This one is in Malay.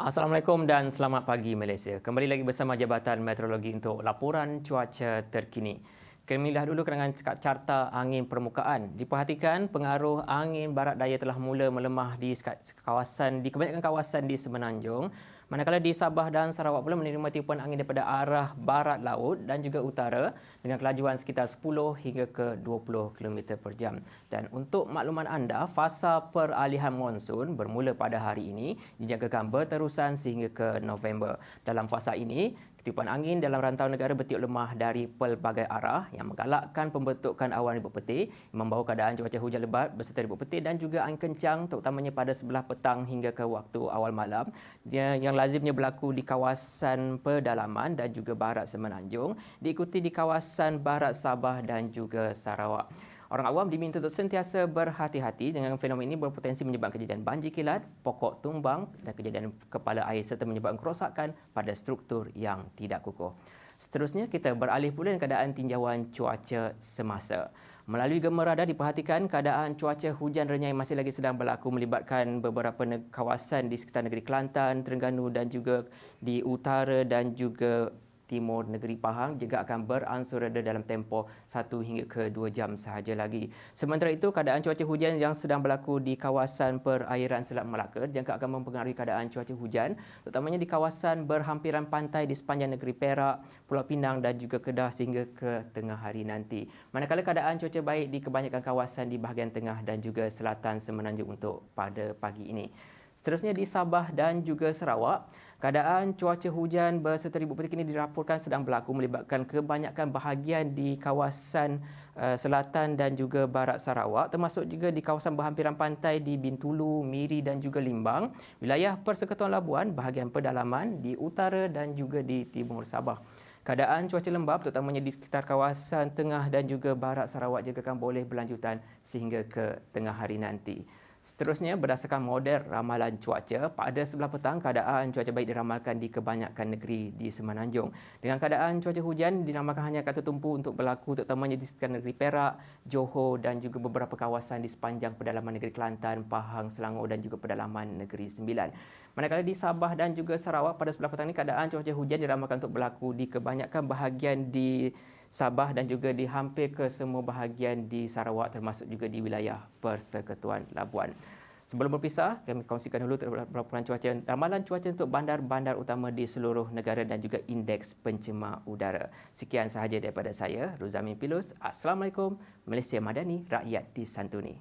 Assalamualaikum dan selamat pagi Malaysia. Kembali lagi bersama Jabatan Meteorologi untuk laporan cuaca terkini. Kami lihat dulu kerangan carta angin permukaan. Diperhatikan pengaruh angin barat daya telah mula melemah di kawasan di kebanyakan kawasan di Semenanjung. Manakala di Sabah dan Sarawak pula menerima tiupan angin daripada arah barat laut dan juga utara dengan kelajuan sekitar 10 hingga ke 20 km per jam. Dan untuk makluman anda, fasa peralihan monsun bermula pada hari ini dijangkakan berterusan sehingga ke November. Dalam fasa ini, Tiupan angin dalam rantau negara bertiup lemah dari pelbagai arah yang menggalakkan pembentukan awan ribut putih membawa keadaan cuaca hujan lebat beserta ribut putih dan juga angin kencang terutamanya pada sebelah petang hingga ke waktu awal malam yang lazimnya berlaku di kawasan pedalaman dan juga barat semenanjung diikuti di kawasan barat Sabah dan juga Sarawak. Orang awam diminta untuk sentiasa berhati-hati dengan fenomena ini berpotensi menyebabkan kejadian banjir kilat, pokok tumbang dan kejadian kepala air serta menyebabkan kerosakan pada struktur yang tidak kukuh. Seterusnya, kita beralih pula dengan keadaan tinjauan cuaca semasa. Melalui gemar radar diperhatikan keadaan cuaca hujan renyai masih lagi sedang berlaku melibatkan beberapa kawasan di sekitar negeri Kelantan, Terengganu dan juga di utara dan juga timur negeri Pahang juga akan beransur reda dalam tempoh 1 hingga ke 2 jam sahaja lagi. Sementara itu, keadaan cuaca hujan yang sedang berlaku di kawasan perairan Selat Melaka jangka akan mempengaruhi keadaan cuaca hujan terutamanya di kawasan berhampiran pantai di sepanjang negeri Perak, Pulau Pinang dan juga Kedah sehingga ke tengah hari nanti. Manakala keadaan cuaca baik di kebanyakan kawasan di bahagian tengah dan juga selatan semenanjung untuk pada pagi ini. Seterusnya di Sabah dan juga Sarawak, keadaan cuaca hujan berserta ribut putih ini dilaporkan sedang berlaku melibatkan kebanyakan bahagian di kawasan uh, selatan dan juga barat Sarawak termasuk juga di kawasan berhampiran pantai di Bintulu, Miri dan juga Limbang, wilayah Persekutuan Labuan, bahagian pedalaman di utara dan juga di timur Sabah. Keadaan cuaca lembap terutamanya di sekitar kawasan tengah dan juga barat Sarawak juga akan boleh berlanjutan sehingga ke tengah hari nanti. Seterusnya, berdasarkan model ramalan cuaca, pada sebelah petang keadaan cuaca baik diramalkan di kebanyakan negeri di Semenanjung. Dengan keadaan cuaca hujan diramalkan hanya akan tertumpu untuk berlaku terutamanya di sekitar negeri Perak, Johor dan juga beberapa kawasan di sepanjang pedalaman negeri Kelantan, Pahang, Selangor dan juga pedalaman negeri Sembilan. Manakala di Sabah dan juga Sarawak pada sebelah petang ini keadaan cuaca hujan diramalkan untuk berlaku di kebanyakan bahagian di Sabah dan juga di hampir ke semua bahagian di Sarawak termasuk juga di wilayah Persekutuan Labuan. Sebelum berpisah, kami kongsikan dulu laporan cuaca ramalan cuaca untuk bandar-bandar utama di seluruh negara dan juga indeks pencemar udara. Sekian sahaja daripada saya, Ruzamin Pilus. Assalamualaikum. Malaysia Madani, rakyat disantuni.